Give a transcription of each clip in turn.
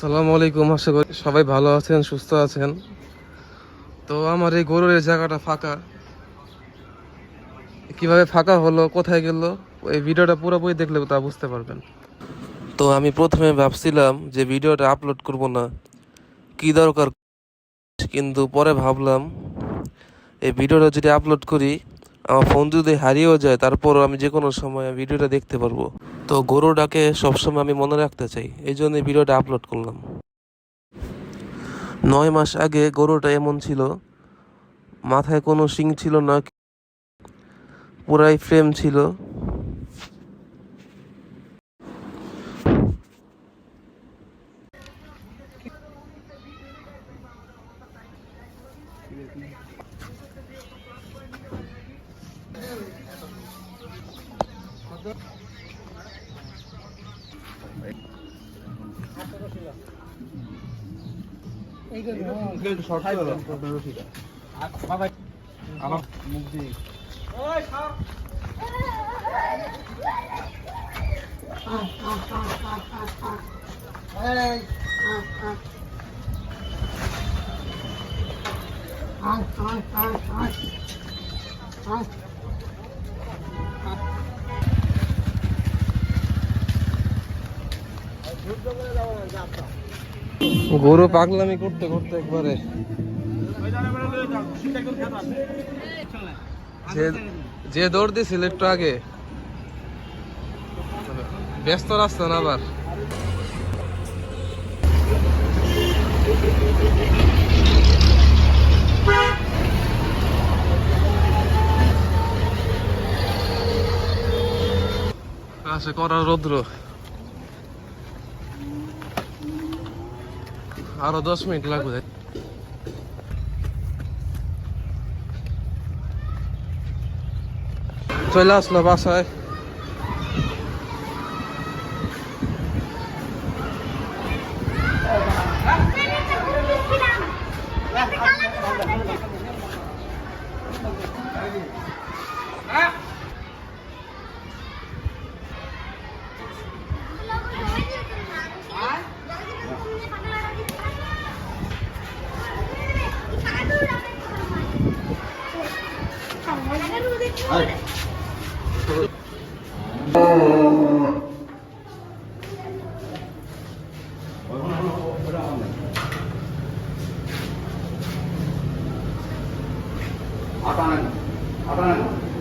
সালামু আলাইকুম, আশা করি সবাই ভালো আছেন, সুস্থ আছেন। তো আমার এই গরুর জায়গাটা ফাঁকা। কীভাবে ফাঁকা হলো, কোথায় গেল, এই ভিডিওটা পুরোপুরি দেখলে তা বুঝতে পারবেন। তো আমি প্রথমে ভাবছিলাম যে ভিডিওটা আপলোড করব না, কি দরকার? কিন্তু পরে ভাবলাম, এই ভিডিওটা যদি আপলোড করি আমার ফোন যদি হারিয়েও যায়, তারপরও আমি যে কোনো সময় ভিডিওটা দেখতে পারব। তো গরুটাকে সবসময় আমি মনে রাখতে চাই, এই জন্য ভিডিওটা আপলোড করলাম। নয় মাস আগে গরুটা এমন ছিল, মাথায় কোনো শিং ছিল না, পুরাই ফ্রেম ছিল। আমার মুখ দিয়ে Ah, ah, ah, ah. Ah. গরু পাগলামি করতে করতে একবারে যে- দৌড় দিছিল একটু আগে। ব্যস্ত রাস্তা না আবার? আছে করা রৌদ্র। আরও দশ মিনিট লাগবে। চলে আসলো বাসায়। 阿丹，阿丹。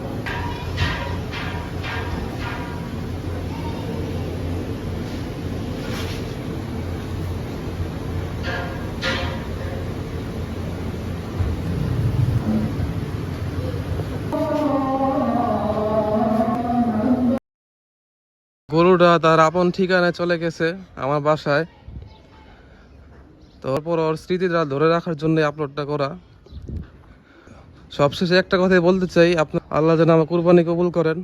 গরুটা তার আপন ঠিকানায় চলে গেছে আমার বাসায়। তারপর ওর স্মৃতিটা ধরে রাখার জন্য আপলোডটা করা। সবশেষে একটা কথাই বলতে চাই আপনার আল্লাহ যেন আমার কুরবানি কবুল করেন।